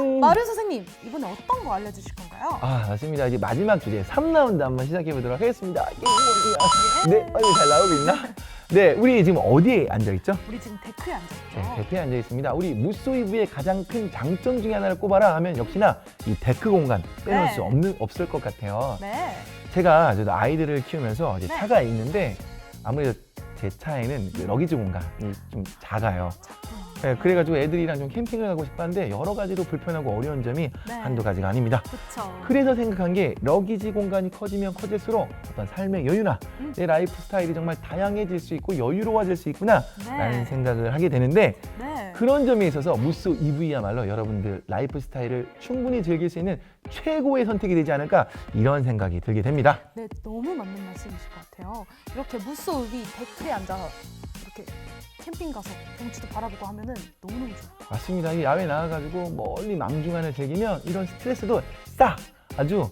땡! 마른 선생님, 이번에 어떤 거 알려주실 건가요? 아, 맞습니다. 이제 마지막 주제 3라운드 한번 시작해 보도록 하겠습니다. 네, 어, 잘 나오고 있나? 네, 우리 지금 어디에 앉아 있죠? 우리 지금 데크에 앉아 있죠? 네, 대표에 앉아 있습니다. 우리 무소이브의 가장 큰 장점 중에 하나를 꼽아라 하면 역시나 이 데크 공간 빼놓을 네. 수 없는 없을 것 같아요. 네. 제가 저도 아이들을 키우면서 이제 네. 차가 있는데 아무래도 제 차에는 그 러기지 공간이 좀 작아요. 음. 네, 그래가지고 애들이랑 좀 캠핑을 가고 싶었는데 여러 가지로 불편하고 어려운 점이 네. 한두 가지가 아닙니다. 그쵸. 그래서 생각한 게 러기지 공간이 커지면 커질수록 어떤 삶의 여유나 음. 내 라이프 스타일이 정말 다양해질 수 있고 여유로워질 수 있구나 네. 라는 생각을 하게 되는데 네. 그런 점에 있어서 무쏘 EV야말로 여러분들 라이프 스타일을 충분히 즐길 수 있는 최고의 선택이 되지 않을까 이런 생각이 들게 됩니다. 네, 너무 맞는 말씀이실 것 같아요. 이렇게 무쏘 위 데크에 앉아서 이렇게 캠핑 가서 경치도 바라보고 하면은 너무너무 좋아요. 맞습니다. 이 야외 나와가지고 멀리 망중간을 즐기면 이런 스트레스도 싹 아주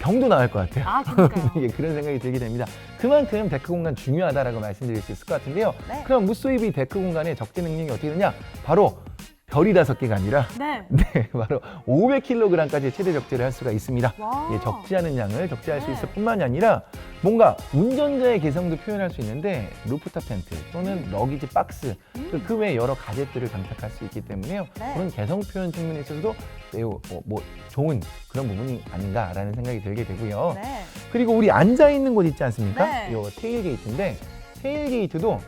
병도 나을 것 같아요. 아, 그러니까요. 예, 그런 생각이 들게 됩니다. 그만큼 데크 공간 중요하다라고 말씀드릴 수 있을 것 같은데요. 네. 그럼 무쏘이브 데크 공간의 적재 능력이 어떻게 되냐? 바로 별이 다섯 개가 아니라 네. 네, 바로 500kg까지 최대 적재를 할 수가 있습니다. 와. 예, 적재하는 양을 적재할 수 네. 있을 뿐만이 아니라 뭔가 운전자의 개성도 표현할 수 있는데 루프탑 텐트 또는 러기지 박스 음. 그 외에 여러 가젯들을 장착할 수 있기 때문에요. 네. 그런 개성 표현 측면에 있어서도 매우 어, 뭐 좋은 그런 부분이 아닌가라는 생각이 들게 되고요. 네. 그리고 우리 앉아 있는 곳 있지 않습니까? 네. 요 테일 게이트인데 테일 게이트도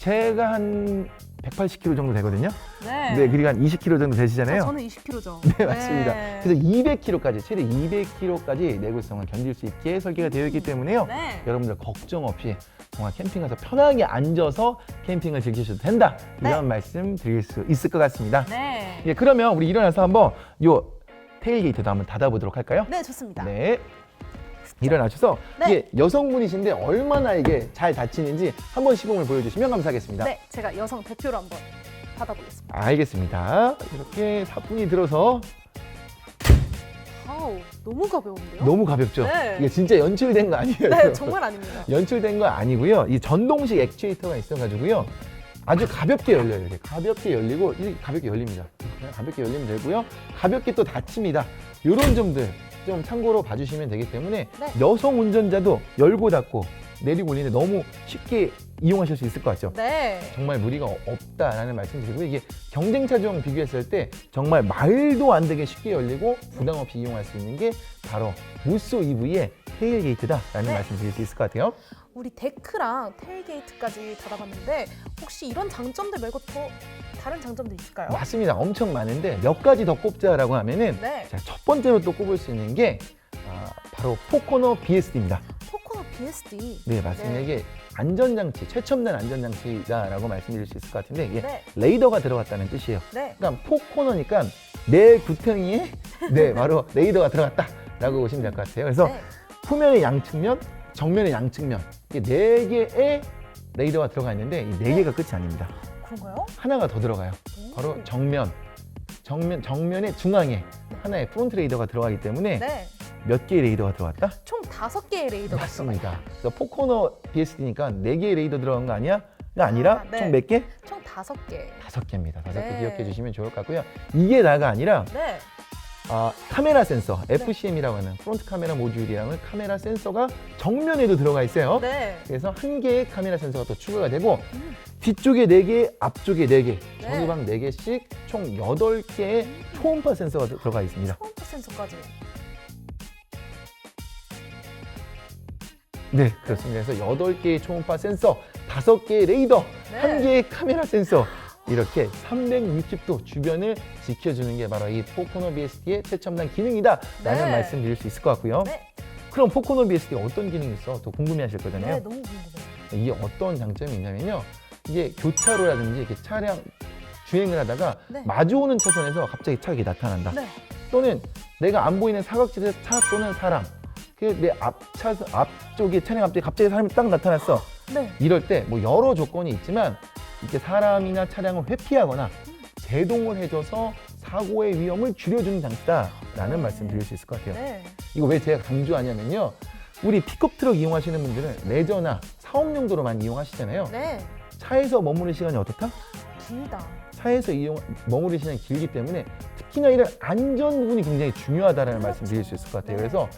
제가 한 180kg 정도 되거든요. 네. 네, 그리고 한 20kg 정도 저, 되시잖아요. 저 는 20kg죠. 네, 맞습니다. 그래서 200kg까지 최대 200kg까지 내구성을 견딜 수 있게 설계가 되어 있기 때문에요. 네. 여러분들 걱정 없이 정말 캠핑 가서 편하게 앉아서 캠핑을 즐기셔도 된다. 이런 말씀 드릴 수 있을 것 같습니다. 네. 예, 그러면 우리 일어나서 한번 요 테일게이트도 한번 닫아보도록 할까요? 네, 좋습니다. 네. 일어나셔서 네. 이게 여성분이신데 얼마나 이게 잘 닫히는지 한번 시범을 보여주시면 감사하겠습니다. 네, 제가 여성 대표로 한번 받아보겠습니다. 알겠습니다. 이렇게 사뿐히 들어서 아우, 너무 가벼운데요? 너무 가볍죠? 네. 이게 진짜 연출된 거 아니에요? 네, 정말 아닙니다. 연출된 거 아니고요. 이 전동식 액추에이터가 있어가지고요. 아주 가볍게 열려요. 이렇게 가볍게 열리고 이렇게 가볍게 열립니다. 그냥 가볍게 열리면 되고요. 가볍게 또 닫힙니다. 이런 점들 좀 참고로 봐주시면 되기 때문에 네. 여성 운전자도 열고 닫고 내리고 올리는데 너무 쉽게 이용하실 수 있을 것 같죠? 네. 정말 무리가 없다라는 말씀드리고 이게 경쟁차종 비교했을 때 정말 말도 안 되게 쉽게 열리고 부담 없이 이용할 수 있는 게 바로 무쏘 EV의 테일게이트다라는 네. 말씀 드릴 수 있을 것 같아요. 우리 데크랑 테일게이트까지 받아봤는데 혹시 이런 장점들 말고 더 다른 장점도 있을까요? 맞습니다. 엄청 많은데 몇 가지 더 꼽자라고 하면은 네. 자, 첫 번째로 또 꼽을 수 있는 게 아, 바로 포코너 BSD입니다. 포코너 BSD. 네, 맞습니다. 네. 이게 안전장치, 최첨단 안전장치다라고 말씀드릴 수 있을 것 같은데 이게 네. 레이더가 들어갔다는 뜻이에요. 네. 그러니까 포코너니까 내 구덩이에 네 바로 레이더가 들어갔다라고 보시면 될 것 같아요. 그래서 네. 후면의 양측면, 정면의 양측면 네 개의 레이더가 들어가 있는데 이 네 개가 끝이 아닙니다. 그런가요? 하나가 더 들어가요. 오. 바로 정면, 정면 정면의 중앙에 하나의 프론트 레이더가 들어가기 때문에 네. 몇 개의 레이더가 들어갔다? 총 다섯 개의 레이더가 맞습니다. 그래서 포코너 BSD니까 네 개의 레이더 들어간 거 아니야? 가 아니라 아, 네. 총 몇 개? 총 다섯 개. 다섯 개입니다. 다섯 개 네. 기억해 주시면 좋을 것 같고요. 이게 다가 아니라 네. 아, 카메라 센서, FCM이라고 하는 프론트 카메라 모듈이라는 카메라 센서가 정면에도 들어가 있어요. 네. 그래서 한 개의 카메라 센서가 또 추가가 되고 음. 뒤쪽에 네 개, 앞쪽에 네 개, 네. 전후방 네 개씩 총 여덟 개의 초음파 센서가 들- 들어가 있습니다. 초음파 센서까지. 네, 그렇습니다. 그래서 여덟 개의 초음파 센서, 다섯 개의 레이더, 네. 한 개의 카메라 센서 이렇게 360도 주변을 지켜주는 게 바로 이 포코노 BSD의 최첨단 기능이다 라는 네. 말씀 드릴 수 있을 것 같고요. 네. 그럼 포코노 BSD가 어떤 기능이 있어? 또 궁금해 하실 거잖아요. 네, 너무 궁금해요. 이게 어떤 장점이 있냐면요. 이게 교차로라든지 이렇게 차량 주행을 하다가 네. 마주오는 차선에서 갑자기 차가 나타난다. 네. 또는 내가 안 보이는 사각지대에서 차 또는 사람. 그내 앞차 앞쪽에 차량 앞쪽에 갑자기 사람이 딱 나타났어. 네. 이럴 때 뭐 여러 조건이 있지만 이렇게 사람이나 차량을 회피하거나 제동을 해줘서 사고의 위험을 줄여주는 장치다라는 네. 말씀 드릴 수 있을 것 같아요. 네. 이거 왜 제가 강조하냐면요. 우리 픽업 트럭 이용하시는 분들은 레저나 사업 용도로 많이 이용하시잖아요. 네. 차에서 머무는 시간이 어떻다? 길다. 차에서 이용 머무는 시간이 길기 때문에 특히나 이런 안전 부분이 굉장히 중요하다는 그렇죠. 말씀 드릴 수 있을 것 같아요. 네. 그래서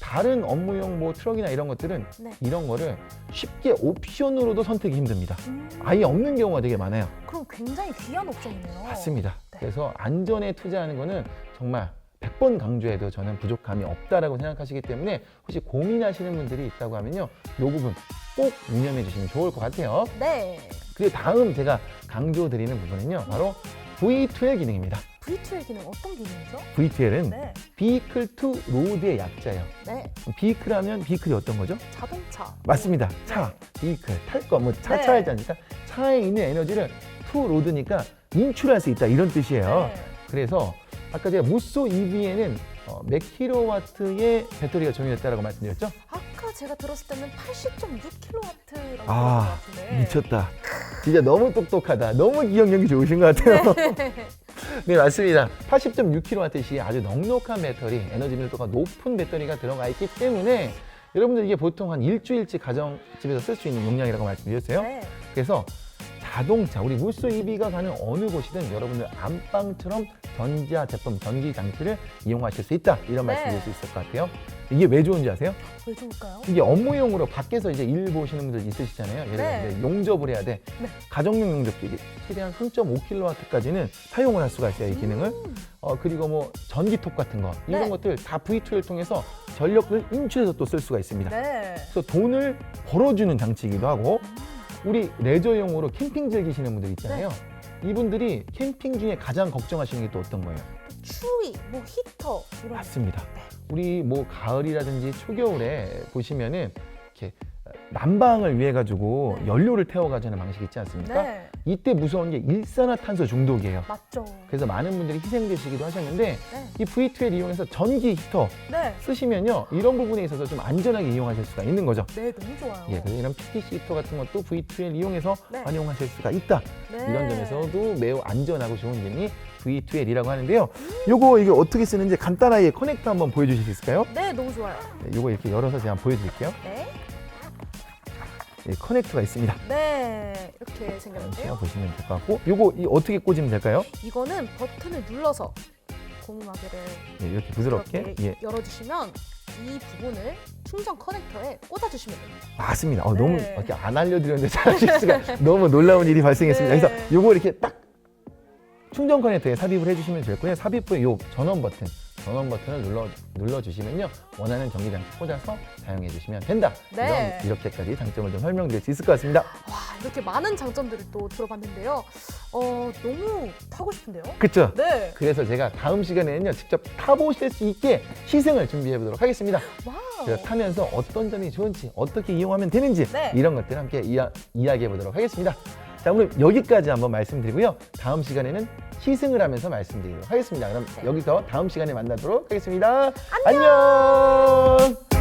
다른 업무용 뭐 트럭이나 이런 것들은 네. 이런 거를 쉽게 옵션으로도 선택이 힘듭니다. 음, 아예 없는 경우가 되게 많아요. 그럼 굉장히 귀한 옵션이네요. 맞습니다. 네. 그래서 안전에 투자하는 거는 정말 100번 강조해도 저는 부족함이 없다라고 생각하시기 때문에 혹시 고민하시는 분들이 있다고 하면요. 이 부분 꼭 유념해 주시면 좋을 것 같아요. 네. 그리고 다음 제가 강조드리는 부분은요. 바로 V2L 기능입니다. V2의 기능 어떤 기능이죠? V2L은 네. Vehicle to Road의 약자예요. 네. Vehicle 하면 Vehicle이 어떤 거죠? 자동차. 맞습니다. 차, Vehicle, 탈 거, 뭐 차, 네. 차 하지 않습니까? 차에 있는 에너지를 to road니까 인출할 수 있다 이런 뜻이에요. 네. 그래서 아까 제가 무쏘 EV에는 어, 몇 킬로와트의 배터리가 적용됐다라고 말씀드렸죠? 아까 제가 들었을 때는 80.6kW라고 아, 들었던 것 같은데. 미쳤다. 진짜 너무 똑똑하다. 너무 기억력이 좋으신 것 같아요. 네, 맞습니다. 80.6kWh 아주 넉넉한 배터리, 에너지 밀도가 높은 배터리가 들어가 있기 때문에 여러분들 이게 보통 한 일주일치 가정집에서 쓸 수 있는 용량이라고 말씀드렸어요. 네. 그래서 자동차, 우리 물소 EV가 가는 어느 곳이든 여러분들 안방처럼 전자 제품, 전기 장치를 이용하실 수 있다. 이런 말씀 네. 드릴 수 있을 것 같아요. 이게 왜 좋은지 아세요? 왜 좋을까요? 이게 업무용으로 밖에서 이제 일 보시는 분들 있으시잖아요. 예를 들어 네. 이제 용접을 해야 돼. 네. 가정용 용접기 최대한 3.5kW까지는 사용을 할 수가 있어요. 이 기능을. 음, 어 그리고 뭐 전기톱 같은 거 이런 네. 것들 다 V2를 통해서 전력을 인출해서 또 쓸 수가 있습니다. 네. 그래서 돈을 벌어주는 장치이기도 하고 우리 레저용으로 캠핑 즐기시는 분들 있잖아요. 네. 이분들이 캠핑 중에 가장 걱정하시는 게 또 어떤 거예요? 또 추위, 뭐 히터 이런. 맞습니다. 네. 우리 뭐 가을이라든지 초겨울에 보시면은 이렇게 난방을 위해 가지고 네. 연료를 태워가지는 방식 있지 않습니까? 네. 이때 무서운 게 일산화탄소 중독이에요. 맞죠. 그래서 많은 분들이 희생되시기도 하셨는데 네. 이 V2를 이용해서 전기 히터 네. 쓰시면요 이런 부분에 있어서 좀 안전하게 이용하실 수가 있는 거죠. 네, 너무 좋아요. 예, 그래서 이런 PTC 히터 같은 것도 V2를 이용해서 네. 활용하실 수가 있다. 네. 이런 점에서도 매우 안전하고 좋은 점이 V2L이라고 하는데요. 요거 이게 어떻게 쓰는지 간단하게 커넥터 한번 보여주실 수 있을까요? 네, 너무 좋아요. 네, 요거 이렇게 열어서 제가 한번 보여드릴게요. 네. 예, 커넥터가 있습니다. 네. 이렇게 생겼는데요. 보시면 될 것 같고 요거 이 어떻게 꽂으면 될까요? 이거는 버튼을 눌러서 고무마개를 예, 이렇게 부드럽게 이렇게 예, 열어주시면 이 부분을 충전 커넥터에 꽂아주시면 됩니다. 맞습니다. 어, 네. 너무 이렇게 안 알려드렸는데 잘 하실 수가 너무 놀라운 일이 발생했습니다. 네. 그래서 요거 이렇게 딱 충전 커넥터에 삽입을 해주시면 되고요. 삽입 후에 요 전원 버튼, 전원 버튼을 눌러 눌러주시면요 원하는 전기 장치 꽂아서 사용해 주시면 된다. 네. 이런 이렇게까지 장점을 좀 설명드릴 수 있을 것 같습니다. 와, 이렇게 많은 장점들을 또 들어봤는데요. 어, 너무 타고 싶은데요? 그렇죠? 네. 그래서 제가 다음 시간에는요 직접 타보실 수 있게 시승을 준비해 보도록 하겠습니다. 와우. 그래서 타면서 어떤 점이 좋은지 어떻게 이용하면 되는지 네. 이런 것들 함께 이야, 이야기해 보도록 하겠습니다. 자 오늘 여기까지 한번 말씀드리고요. 다음 시간에는 시승을 하면서 말씀드리도록 하겠습니다. 그럼 네. 여기서 다음 시간에 만나도록 하겠습니다. 안녕.